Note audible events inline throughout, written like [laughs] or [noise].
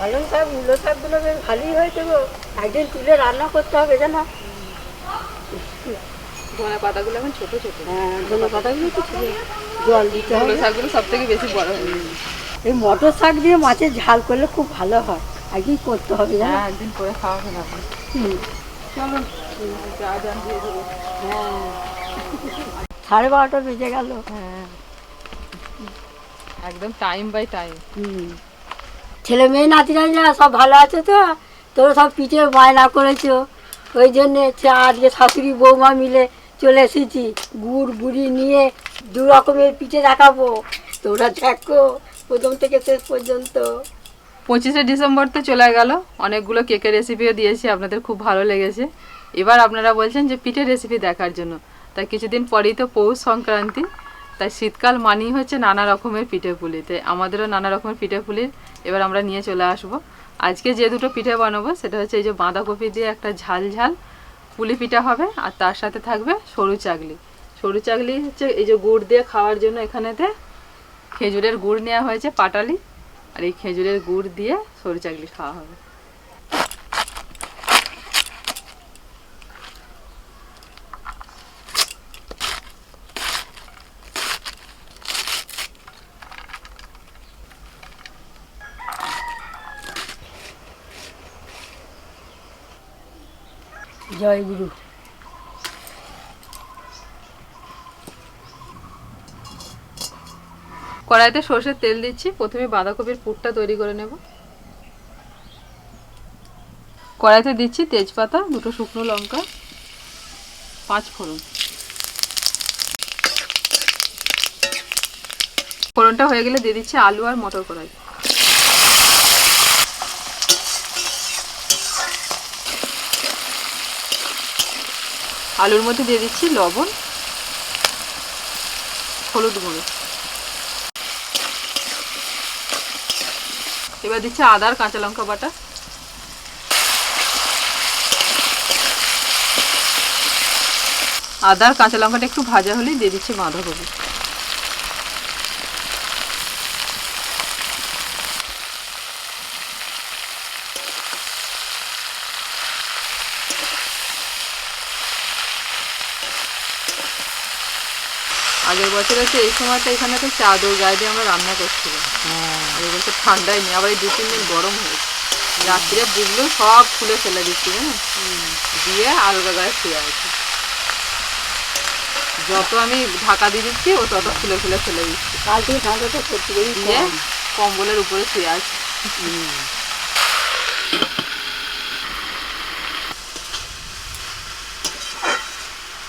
পালং শাক মূলো শাকগুলো বেশ ভালোই হয়েছে গো। একদিন তুলে রান্না করতে হবে জানো? ধনে পাতাগুলো এখন ছোট ছোট। হ্যাঁ ধনে পাতাগুলো তো ছিল। জল দিতে হবে। শাকগুলো সব থেকে বেশি বড় এই মটর শাক দিয়ে মাছের ঝাল করলে খুব ভালো হয়। একদিন করতে হবে জানো? হ্যাঁ একদিন করে খাওয়া হবে না হুম। চলো যা যান দিয়ে দেবো। হ্যাঁ। সাড়ে বারোটা বেজে গেল। হ্যাঁ। একদম টাইম বাই টাইম হুম। ছেলে মেয়ে নাতি না, সব ভালো আছে তো? তোরা সব পিঠে বায়না করেছ। ওই জন্যে আজকে শাশুড়ি বৌমা মিলে চলে এসেছি। গুড় গুড়ি নিয়ে দু রকমের পিঠে দেখাবো। তোরা দেখো, প্রথম থেকে শেষ পর্যন্ত। পঁচিশে ডিসেম্বর তো চলে গেল। অনেকগুলো কেকের রেসিপিও দিয়েছি, আপনাদের খুব ভালো লেগেছে। এবার আপনারা বলছেন যে পিঠের রেসিপি দেখার জন্য। তাই কিছুদিন পরেই তো পৌষ সংক্রান্তি। তাই শীতকাল মানেই হচ্ছে নানা রকমের পিঠে পুলি তাই আমাদেরও নানা রকমের পিঠে পুলির এবার আমরা নিয়ে চলে আসব। আজকে যে দুটো পিঠে বানাবো, সেটা হচ্ছে এই যে বাঁধাকপি দিয়ে একটা ঝাল ঝাল পুলি পিঠা হবে, আর তার সাথে থাকবে সরু চাগলি। সরু চাগলি হচ্ছে এই যে গুড় দিয়ে খাওয়ার জন্য এখানেতে খেজুরের গুড় নেওয়া হয়েছে পাটালি, আর এই খেজুরের গুড় দিয়ে সরু চাগলি খাওয়া হবে। জয় গুরু কড়াইতে সর্ষের তেল দিচ্ছি, প্রথমে বাঁধাকপির পুরটা তৈরি করে নেব। কড়াইতে দিচ্ছি তেজপাতা, দুটো শুকনো লঙ্কা, পাঁচ ফোড়ন। ফোড়নটা হয়ে গেলে দিয়ে দিচ্ছি আলু আর মটর কড়াই। আলুর মধ্যে দিয়ে দিচ্ছি লবণ, হলুদ গুঁড়ো। এবার দিচ্ছি আদার কাঁচা লঙ্কা বাটা। আদার কাঁচা লঙ্কাটা একটু ভাজা হলেই দিয়ে দিচ্ছি বাঁধাকপি। বছর এই সময়টা এখানে তো চাদর গায়ে দিয়ে আমরা রান্না করছিলাম। আর এই বছর ঠান্ডাই নেই আবার এই দু তিন দিন গরম হয়েছে। রাত্রে বুঝলেও সব খুলে ফেলে দিচ্ছি জানো? দিয়ে আলগা গায়ে শুয়ে আছে। যত আমি ঢাকা দিয়ে দিচ্ছি ও তত খুলে খুলে ফেলে দিচ্ছি। কাল থেকে ঠান্ডাটা সত্যি দিয়ে কম্বলের উপরে শুয়ে আছে।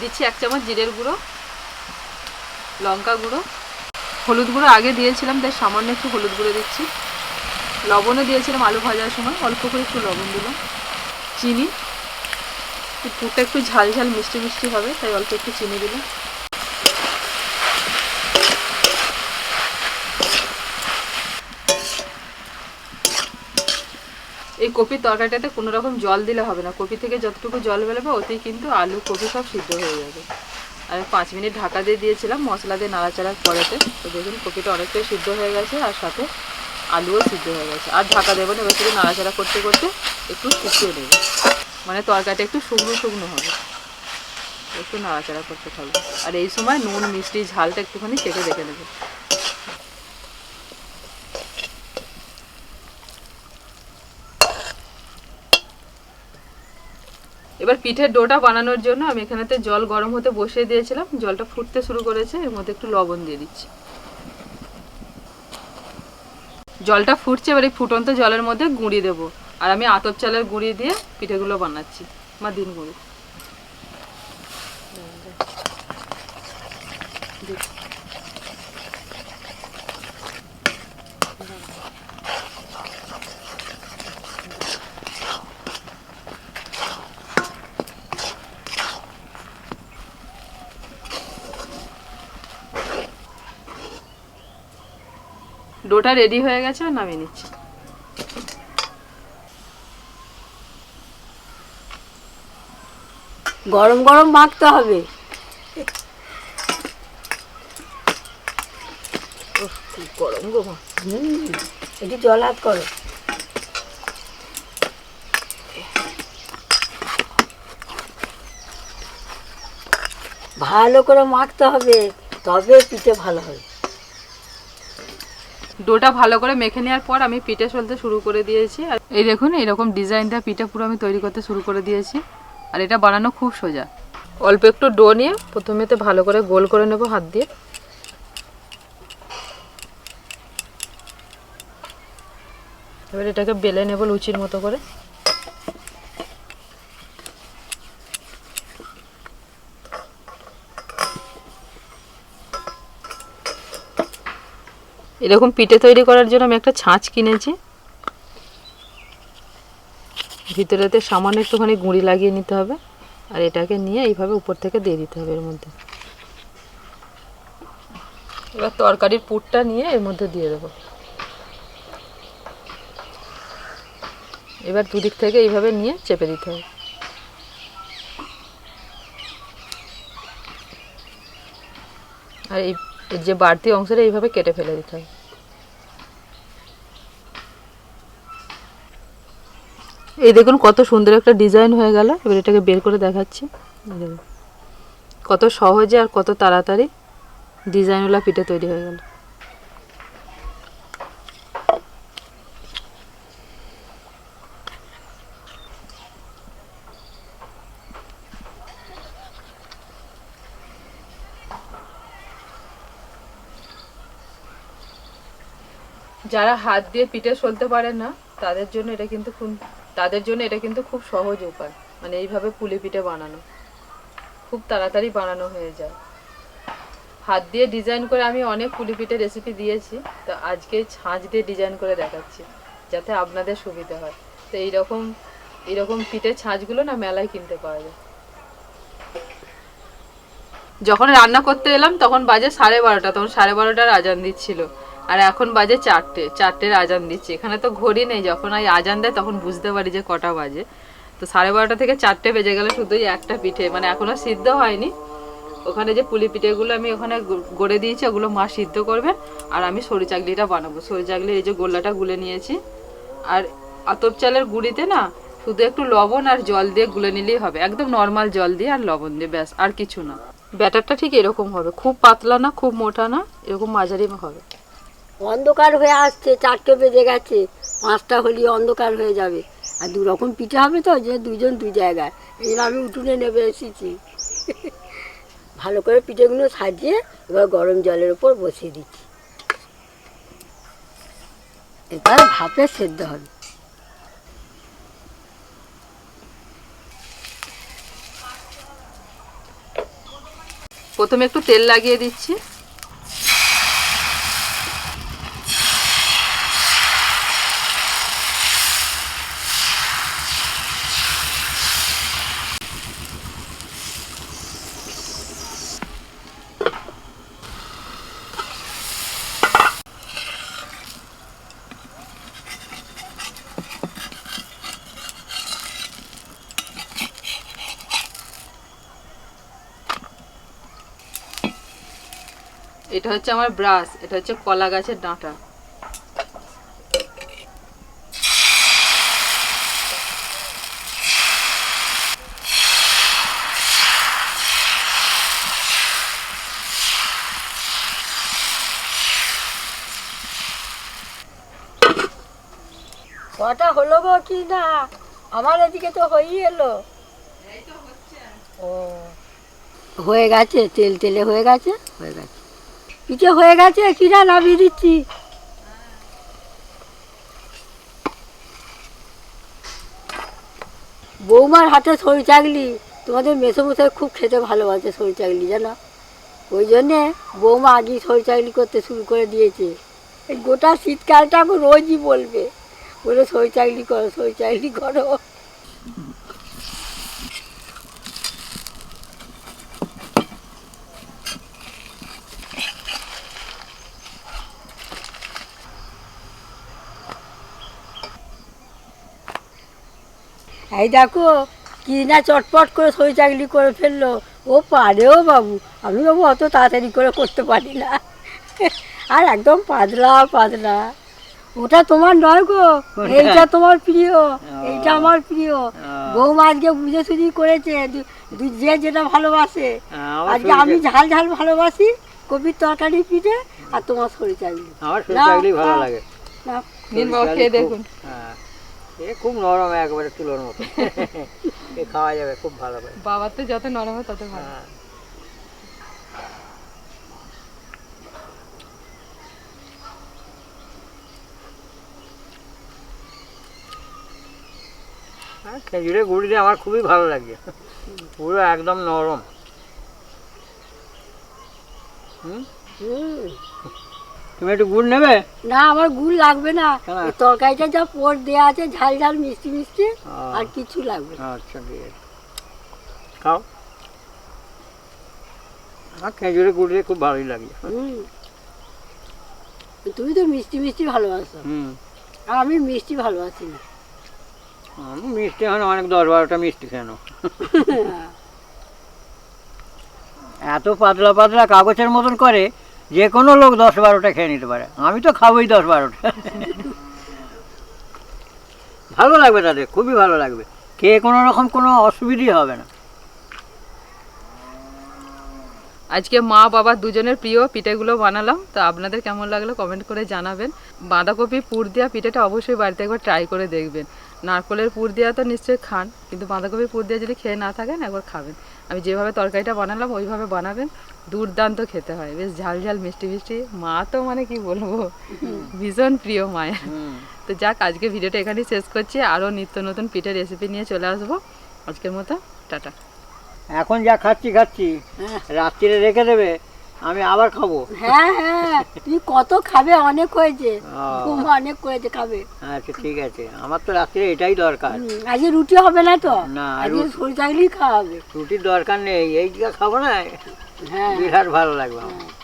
দিচ্ছি এক চামচ জিরের গুঁড়ো। লঙ্কা গুঁড়ো। হলুদ গুঁড়ো আগে দিয়েছিলাম, তাই সামান্য একটু হলুদ গুঁড়ো দিচ্ছি। লবণও দিয়েছিলাম আলু ভাজার সময়, অল্প করে একটু লবণ দিলাম। চিনি। পুরটা একটু ঝাল ঝাল, মিষ্টি মিষ্টি হবে, তাই অল্প একটু চিনি দিলাম। এই কপির তরকারিটাতে কোনো রকম জল দিলে হবে না। কপি থেকে যতটুকু জল বেরোবে, ওতেই কিন্তু আলু কপি সব সিদ্ধ হয়ে যাবে। আর পাঁচ মিনিট ঢাকা দিয়ে দিয়েছিলাম, মশলা দিয়ে নাড়াচাড়া করাতে। তো দেখুন, কপিটা অনেকটাই সিদ্ধ হয়ে গেছে, আর সাথে আলুও সিদ্ধ হয়ে গেছে। আর ঢাকা দেবো না, এবার শুধু নাড়াচাড়া করতে করতে একটু শুকিয়ে দেবে মানে তরকারিটা একটু শুকনো শুকনো হবে। একটু নাড়াচাড়া করতে থাকবে। আর এই সময় নুন, মিষ্টি, ঝালটা একটুখানি চেখে দেখে নেবে। এবার পিঠের ডোটা বানানোর জন্য আমি এখানেতে জল গরম হতে বসিয়ে দিয়েছিলাম। জলটা ফুটতে শুরু করেছে, এর মধ্যে একটু লবণ দিয়ে দিচ্ছি। জলটা ফুটছে, এবার এই ফুটন্ত জলের মধ্যে গুঁড়ি দেবো। আর আমি আতপ চালের গুঁড়ি দিয়ে পিঠেগুলো বানাচ্ছি মা দিন গুঁড়ি। ডোটা রেডি হয়ে গেছে আর নামিয়ে নিচ্ছি। গরম গরম মাখতে হবে। গরম গো হুম এটি জল হাত করো। ভালো করে মাখতে হবে তবে পিঠে ভালো হবে। ডোটা ভালো করে মেখে নেওয়ার পর আমি পিঠে সলতে শুরু করে দিয়েছি। আর এই দেখুন এরকম ডিজাইন দেওয়া পিঠা পুরো আমি তৈরি করতে শুরু করে দিয়েছি। আর এটা বানানো খুব সোজা। অল্প একটু ডো নিয়ে প্রথমে তো ভালো করে গোল করে নেব হাত দিয়ে। এবার এটাকে বেলে নেব লুচির মতো করে। এরকম পিঠে তৈরি করার জন্য আমি একটা ছাঁচ কিনেছি। ভিতরেতে সামান্য একটুখানি গুঁড়ি লাগিয়ে নিতে হবে আর এটাকে নিয়ে এইভাবে উপর থেকে দিয়ে দিতে হবে এর মধ্যে। এবার তরকারির পুরটা নিয়ে এর মধ্যে দিয়ে দেবো। এবার দুদিক থেকে এইভাবে নিয়ে চেপে দিতে হবে। আর এই এর যে বাড়তি অংশটা এইভাবে কেটে ফেলে দিতে হয়। এই দেখুন কত সুন্দর একটা ডিজাইন হয়ে গেল। এবার এটাকে বের করে দেখাচ্ছি। কত সহজে আর কত তাড়াতাড়ি ডিজাইনওয়ালা পিঠে তৈরি হয়ে গেল। যারা হাত দিয়ে পিঠে সলতে পারে না, তাদের জন্য এটা কিন্তু খুব, তাদের জন্য এটা কিন্তু খুব সহজ উপায়। মানে এইভাবে পুলি পিঠে বানানো। খুব তাড়াতাড়ি বানানো হয়ে যায়। হাত দিয়ে ডিজাইন করে আমি অনেক পুলি পিঠে রেসিপি দিয়েছি। তো আজকে ছাঁচ দিয়ে ডিজাইন করে দেখাচ্ছি, যাতে আপনাদের সুবিধা হয়। তো এইরকম এইরকম পিঠের ছাঁচগুলো না মেলায় কিনতে পাওয়া যায়। যখন রান্না করতে এলাম, তখন বাজে সাড়ে বারোটা, তখন সাড়ে বারোটার আজান দিচ্ছিল। আর এখন বাজে চারটে, চারটের আজান দিচ্ছে। এখানে তো ঘড়ি নেই, যখন এই আজান দেয় তখন বুঝতে পারি যে কটা বাজে। তো সাড়ে বারোটা থেকে চারটে বেজে গেলে শুধুই একটা পিঠে মানে এখনও সিদ্ধ হয়নি। ওখানে যে পুলি পিঠেগুলো আমি ওখানে গড়ে দিয়েছি, ওগুলো মা সিদ্ধ করবে আর আমি সরু চাকলিটা বানাবো। সরু চাকলির এই যে গোল্লাটা গুলে নিয়েছি। আর আতপ চালের গুঁড়িতে না শুধু একটু লবণ আর জল দিয়ে গুলে নিলেই হবে। একদম নর্মাল জল দিয়ে আর লবণ দিয়ে, ব্যাস, আর কিছু না। ব্যাটারটা ঠিক এরকম হবে। খুব পাতলা না, খুব মোটা না, এরকম মাঝারি হবে। অন্ধকার হয়ে আসছে, চারটে বেজে গেছে, পাঁচটা হলি অন্ধকার হয়ে যাবে। আর দু রকম পিঠে হবে তো, যে দুজন দু জায়গায়। এই জন্য আমি উঠুনে নেমে এসেছি। ভালো করে পিঠেগুলো সাজিয়ে এবার গরম জলের উপর বসিয়ে দিচ্ছি। এবার ভাপে সেদ্ধ হবে। প্রথমে একটু তেল লাগিয়ে দিচ্ছি। এটা হচ্ছে আমার ব্রাশ এটা হচ্ছে কলা গাছের ডাঁটা। কটা হলো গো কি না? আমার এদিকে তো হয়েই এলো। ও হয়ে গেছে? তেল তেলে হয়ে গেছে? হয়ে গেছে। পিঠে হয়ে গেছে কিনা নামিয়ে দিচ্ছি? বৌমার হাতে সরু চাকলি তোমাদের মেসোমশাই খুব খেতে ভালোবাসে সরু চাকলি জানো? ওই জন্যে বৌমা আগেই সরু চাকলি করতে শুরু করে দিয়েছে। গোটা শীতকালটা রোজই বলবে, বলে সই চাকরি করো সই চাকরি করো। এই দেখো কি না চটপট করে সই চাকরি করে ফেলল। ও পারেও বাবু আমি বাবু অত তাড়াতাড়ি করে করতে পারি না। আর একদম পাতলা পাতলা। ওটা তোমার নয় গো এইটা তোমার প্রিয় এইটা আমার প্রিয়। বৌমা আজকে বুঝে সুঝি করেছে যে যেটা ভালোবাসে। হ্যাঁ, আজকে আমি ঝাল ঝাল ভালোবাসি কপির তরকারি পিঠে আর তোমার শরীর চাইলি আমার শরীর না, ভালো লাগে। না। খেয়ে দেখুন। হ্যাঁ। এ খুব নরম একবারে তুলোর মতো। [laughs] এ খাওয়া যাবে খুব ভালো করে। বাবার তো যত নরম হয় তত ভালো। হ্যাঁ। খেজুরের গুড়িটা আমার খুবই ভালো লাগে। পুরো একদম নরম। হুম। তুমি একটু গুড় নেবে? না আমার গুড় লাগবে না। তরকারিটা যা পোর দেওয়া আছে ঝাল ঝাল মিষ্টি মিষ্টি আর কিছু লাগবে আচ্ছা ঠিক আছে খাও। আর খেজুরের গুড় দিয়ে খুব ভালোই লাগে। তুমি তো মিষ্টি মিষ্টি ভালোবাসো। আর আমি মিষ্টি ভালোবাসি না। আমি মিষ্টি এখন অনেক দশ বারোটা মিষ্টি খেয়ে নাও। [laughs] এত পাতলা পাতলা কাগজের মতন করে যে কোনো লোক দশ বারোটা খেয়ে নিতে পারে। আমি তো খাবোই দশ বারোটা। ভালো লাগবে তাদের, খুবই ভালো লাগবে। খেয়ে কোনো রকম কোনো অসুবিধাই হবে না। আজকে মা বাবা দুজনের প্রিয় পিঠেগুলো বানালাম। তো আপনাদের কেমন লাগল কমেন্ট করে জানাবেন। বাঁধাকপি পুর দেওয়া পিঠেটা অবশ্যই বাড়িতে একবার ট্রাই করে দেখবেন। নারকলের পুর দেওয়া তো নিশ্চয়ই খান কিন্তু বাঁধাকপি পুর দেওয়া যদি খেয়ে না থাকেন একবার খাবেন। আমি যেভাবে তরকারিটা বানালাম ওইভাবে বানাবেন দুর্দান্ত খেতে হয়। বেশ ঝাল ঝাল মিষ্টি মিষ্টি। মা তো মানে কি বলব? ভীষণ প্রিয় মায়ের তো যাক আজকে ভিডিওটা এখানেই শেষ করছি। আরও নিত্য নতুন পিঠের রেসিপি নিয়ে চলে আসব। আজকের মতো টাটা। এখন যা খাচ্ছি খাচ্ছি। হ্যাঁ। রাত্রিরে রেখে দেবে। আমি আবার খাব। হ্যাঁ হ্যাঁ তুমি কত খাবে অনেক হয়েছে। ঘুম অনেক করেছে খাবে। আচ্ছা ঠিক আছে। আমার তো রাত্রে এটাই দরকার। আজকে রুটি হবে না তো? না, আজকে শরীর থাকলেই খাওয়া হবে। রুটির দরকার নেই এই খাব না হ্যাঁ। বিরাট ভালো লাগবে আমার।